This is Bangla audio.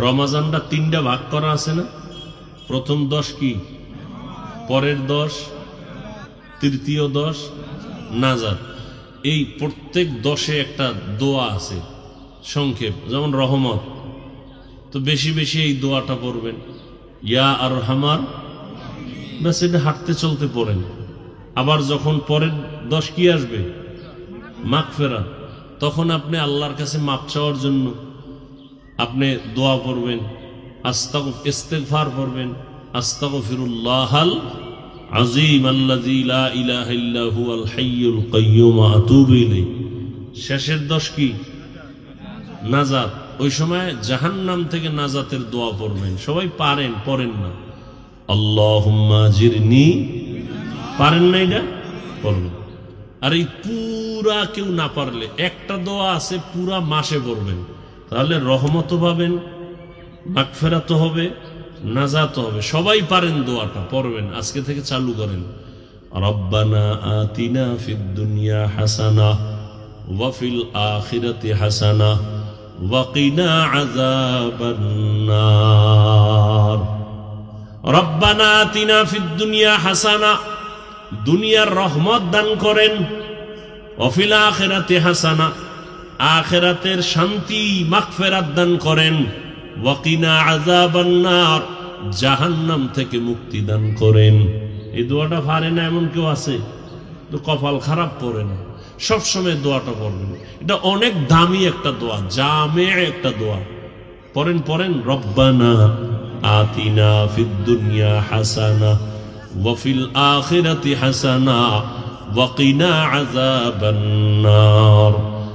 রমাজানটা তিনটা ভাগ করা আছে না? প্রথম দশ কি? পরের দশ, তৃতীয় দশ নাজার এই প্রত্যেক দশে একটা দোয়া আছে, সংক্ষেপ, যেমন রহমত। তো বেশি বেশি এই দোয়াটা পড়বেন। ইয়া আর হামার ব্যাস এটা হাঁটতে চলতে পড়েন। আবার যখন পরের দশ কি আসবে? মাগ ফেরা তখন আপনি আল্লাহর কাছে মাপ চাওয়ার জন্য আপনি দোয়া পড়বেন আস্তাগ ইস্তেগফার পড়বেন, আস্তাগফিরুল্লাহাল আজিম আল্লাযী লা ইলাহা ইল্লা হুয়াল হাইয়ুল কাইয়্যুম আতুবু ইলাইহি। শেষের দশ কি? নাজাত। ওই সময় জাহান্নাম থেকে নাজাতের দোয়া পড়বেন। সবাই পারেন, পড়েন না। আল্লাহুম্মা জিরনি। পারেন না এটা? পড়বেন। আর এই পুরা কেউ না পারলে, একটা দোয়া আছে, পুরা মাসে পড়বেন। তাহলে রহমত পাবেন মাগফেরাত হবে নাজাত হবে। সবাই পারেন দোয়াটা, পড়বেন, আজকে থেকে চালু করেন। রব্বানা আতিনা ফিদ দুনিয়া হাসানা ওয়াফিল আখিরাতি হাসানা ওয়াকিনা আযাবান নার। রব্বানা আতিনা ফিদ দুনিয়া হাসানা, দুনিয়ার রহমত দান করেন অফিল আখেরাতে হাসানা আখেরাতের শান্তি মাগফেরাত দান করেন। ওয়াকিনা আযাবান্নার, জাহান্নাম থেকে মুক্তি দান করেন। এই দোয়াটা পারে না, এমন কেউ আছে? তো কপাল খারাপ পড়ে না। সবসময় দোয়াটা পড়বেন। এটা অনেক দামি একটা দোয়া, জামে একটা দোয়া। পড়েন পড়েন, রব্বানা আতিনা ফিদ দুনিয়া হাসানা ওয়াফিল আখিরাতি হাসানা ওয়াকিনা আযাবান নার